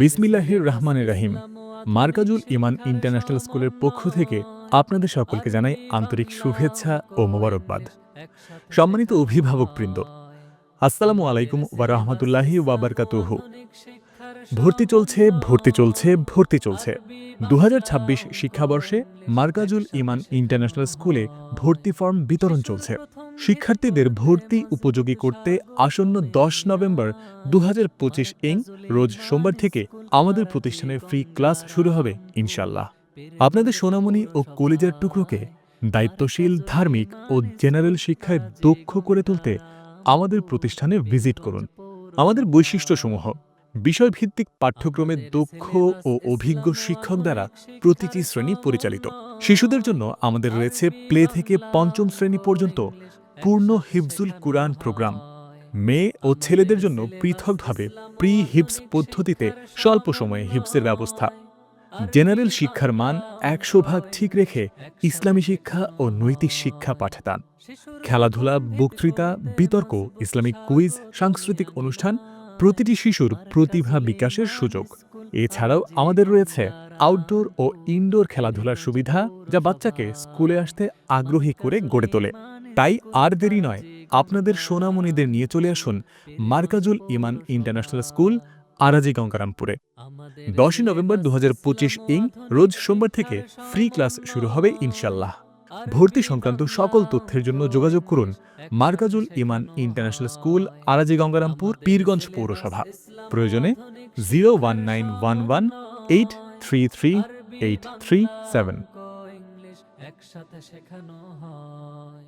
বিসমিল্লাহির রহমানের রাহিম। মার্কাজুল ইমান ইন্টারন্যাশনাল স্কুলের পক্ষ থেকে আপনাদের সকলকে জানাই আন্তরিক শুভেচ্ছা ও মোবারকবাদ। সম্মানিত অভিভাবকবৃন্দ আসসালামু আলাইকুম ওয়া রাহমাতুল্লাহি ওয়া বারাকাতুহু। ভর্তি চলছে ভর্তি চলছে ভর্তি চলছে। দু হাজার ছাব্বিশ শিক্ষাবর্ষে মার্কাজুল ইমান ইন্টারন্যাশনাল স্কুলে ভর্তি ফর্ম বিতরণ চলছে। শিক্ষার্থীদের ভর্তি উপযোগী করতে আসন্ন দশ নভেম্বর দু হাজার পঁচিশ ইং রোজ সোমবার থেকে আমাদের প্রতিষ্ঠানে ফ্রি ক্লাস শুরু হবে ইনশাল্লাহ আপনাদের সোনামণি ও কলেজের টুকরোকে দায়িত্বশীল, ধার্মিক ও জেনারেল শিক্ষায় দক্ষ করে তুলতে আমাদের প্রতিষ্ঠানে ভিজিট করুন। আমাদের বৈশিষ্ট্যসমূহ, বিষয়ভিত্তিক পাঠ্যক্রমে দক্ষ ও অভিজ্ঞ শিক্ষক দ্বারা প্রতিটি শ্রেণি পরিচালিত। শিশুদের জন্য আমাদের রয়েছে প্লে থেকে পঞ্চম শ্রেণি পর্যন্ত পূর্ণ হিফজুল কুরআন প্রোগ্রাম। মেয়ে ও ছেলেদের জন্য পৃথকভাবে প্রি হিপস পদ্ধতিতে স্বল্প সময়ে হিপসের ব্যবস্থা। জেনারেল শিক্ষার মান একশো ভাগ ঠিক রেখে ইসলামী শিক্ষা ও নৈতিক শিক্ষা পাঠাতান খেলাধুলা, বক্তৃতা, বিতর্ক, ইসলামিক কুইজ, সাংস্কৃতিক অনুষ্ঠান প্রতিটি শিশুর প্রতিভা বিকাশের সুযোগ। এছাড়াও আমাদের রয়েছে আউটডোর ও ইনডোর খেলাধুলার সুবিধা যা বাচ্চাকে স্কুলে আসতে আগ্রহী করে গড়ে তোলে। তাই আর দেরি নয়, আপনাদের সোনামণিদের নিয়ে চলে আসুন মার্কাজুল ইমান ইন্টারন্যাশনাল স্কুল, আরাজি গঙ্গারামপুরে। দশই নভেম্বর দু হাজার পঁচিশ ইং, রোজ সোমবার থেকে ফ্রি ক্লাস শুরু হবে ইনশাল্লাহ ভর্তি সংক্রান্ত সকল তথ্যের জন্য যোগাযোগ করুন মার্কাজুল ইমান ইন্টারন্যাশনাল স্কুল, আরাজি গঙ্গারামপুর, পীরগঞ্জ পৌরসভা। প্রয়োজনে zero one nine one one eight three three eight three seven English একসাথে শেখানো হয়